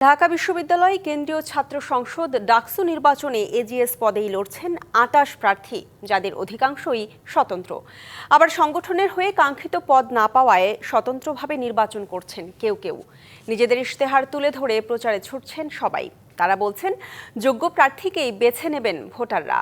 ঢাকা বিশ্ববিদ্যালয়ে কেন্দ্রীয় ছাত্র সংসদ ডাকসু নির্বাচনে এজিএস পদেই লড়ছেন আটাশ প্রার্থী, যাদের অধিকাংশই স্বতন্ত্র। আবার সংগঠনের হয়ে কাঙ্ক্ষিত পদ না পাওয়ায় স্বতন্ত্রভাবে নির্বাচন করছেন কেউ কেউ। নিজেদের ইশতেহার তুলে ধরে প্রচারে ছুটছেন সবাই। তারা বলছেন, যোগ্য প্রার্থীকেই বেছে নেবেন ভোটাররা।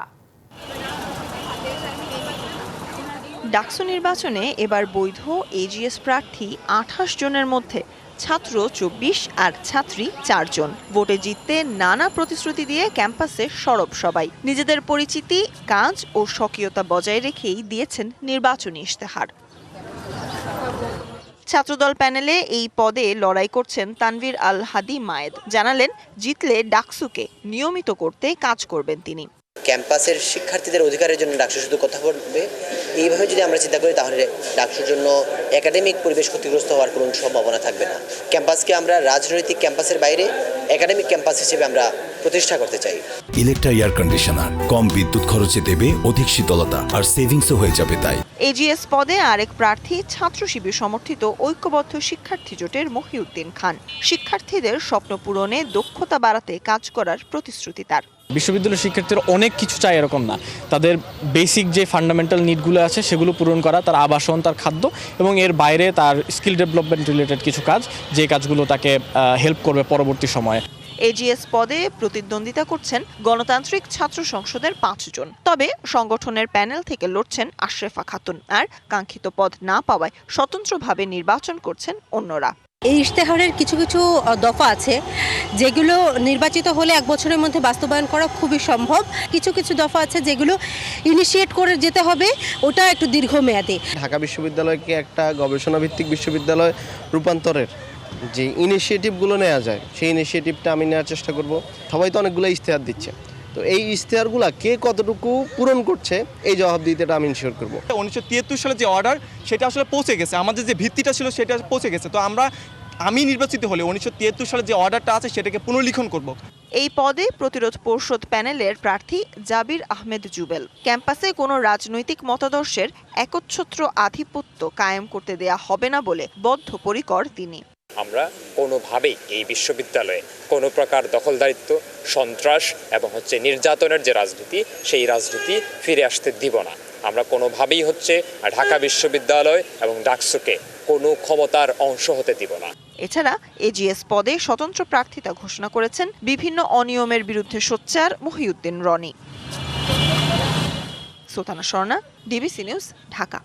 ডাকসু নির্বাচনে এবার বৈধ এজিএস প্রার্থী আঠাশ জনের মধ্যে ছাত্র চব্বিশ আর ছাত্রী চারজন। ভোটে জিততে নানা প্রতিশ্রুতি দিয়ে ক্যাম্পাসে সরব সবাই। নিজেদের পরিচিতি, কাজ ও স্বকীয়তা বজায় রেখেই দিয়েছেন নির্বাচনী ইশতেহার। ছাত্রদল প্যানেলে এই পদে লড়াই করছেন তানভীর আল হাদি মায়েদ। জানালেন, জিতলে ডাকসুকে নিয়মিত করতে কাজ করবেন তিনি। ক্যাম্পাসের শিক্ষার্থীদের অধিকারের জন্য ডাকসু শুধু কথা বলবে এইভাবে যদি আমরা চিন্তা করি তাহলে ডাকসুর জন্য একাডেমিক পরিবেশ ক্ষতিগ্রস্ত হওয়ার কোনো সম্ভাবনা থাকবে না। ক্যাম্পাসকে আমরা রাজনৈতিক ক্যাম্পাসের বাইরে একাডেমিক ক্যাম্পাস হিসেবে আমরা প্রতিষ্ঠা করতে চাই। ইলেকট্রা এয়ার কন্ডিশনার কম বিদ্যুৎ খরচে দেবে অধিক শীতলতা আর সেভিংসও হয়ে যাবে তাই। এজিএস পদে আরেক প্রার্থী ছাত্র শিবির সমর্থিত ঐক্যবদ্ধ শিক্ষার্থী জোটের মহিউদ্দিন খান। শিক্ষার্থীদের স্বপ্ন পূরণে দক্ষতা বাড়াতে কাজ করার প্রতিশ্রুতি তার। বিশ্ববিদ্যালয়ের শিক্ষার্থীরা অনেক কিছু চায় এরকম না। তাদের বেসিক যে ফান্ডামেন্টাল নিডগুলো আছে, সেগুলো পূরণ করা, তার আবাসন, তার খাদ্য এবং এর বাইরে তার স্কিল ডেভেলপমেন্ট রিলেটেড কিছু কাজ, যে কাজগুলো তাকে হেল্প করবে পরবর্তী সময়ে। এজিএস পদে প্রতিদ্বন্দ্বিতা করছেন গণতান্ত্রিক ছাত্র সংসদের পাঁচজন তবে সংগঠনের প্যানেল থেকে লড়ছেন আশরেফা খাতুন। আর কাঙ্ক্ষিত পদ না পাওয়ায় স্বতন্ত্রভাবে নির্বাচন করছেন অন্যরা। এই ইশতেহারের কিছু কিছু দফা আছে, যেগুলো নির্বাচিত হলে এক বছরের মধ্যে বাস্তবায়ন করা খুবই সম্ভব। কিছু কিছু দফা আছে যেগুলো ইনিশিয়েট করে যেতে হবে, ওটা একটু দীর্ঘমেয়াদী। ঢাকা বিশ্ববিদ্যালয়কে একটা গবেষণা ভিত্তিক বিশ্ববিদ্যালয় রূপান্তরের যে ইনিশিয়েটিভগুলো নেওয়া যায়, সেই ইনিশিয়েটিভটা আমি নেওয়ার চেষ্টা করব। সবাই তো অনেকগুলো ইশতেহার দিচ্ছে। তো এই ইশতেহারগুলো কে কতটুকু পূরণ করছে এই জবাবদিহিতাটা আমি ইনশিওর করব। উনিশশো তিয়াত্তর সালে যে অর্ডার সেটা আসলে পৌঁছে গেছে। আমাদের যে ভিত্তিটা ছিল সেটা পৌঁছে গেছে। তো আমরা আমি নির্বাচিত হলে উনিশশো তিয়াত্তর সালে যে অর্ডারটা আছে সেটাকে পুনর্লিখন করব। এই পদে প্রতিরোধ পর্ষদ প্যানেলের প্রার্থী জাবির আহমেদ জুবেল। ক্যাম্পাসে কোনো রাজনৈতিক মতাদর্শের একচ্ছত্র আধিপত্য কায়েম করতে দেয়া হবে না বলে বদ্ধপরিকর তিনি। আমরা কোনোভাবেই এই বিশ্ববিদ্যালয়ে কোনো প্রকার দখলদারিত্ব, সন্ত্রাস এবং হচ্ছে নির্যাতনের যে রাজনীতি, সেই রাজনীতি ফিরে আসতে দিব না। আমরা কোনোভাবেই হচ্ছে ঢাকা বিশ্ববিদ্যালয় এবং ডাকসুকে কোনো ক্ষমতার অংশ হতে দিব না। এছাড়া এজিএস পদে স্বতন্ত্র প্রার্থিতা ঘোষণা করেছেন বিভিন্ন অনিয়মের বিরুদ্ধে সোচ্চার Mohiuddin Roni. Sultana Swarna DBC news, Dhaka.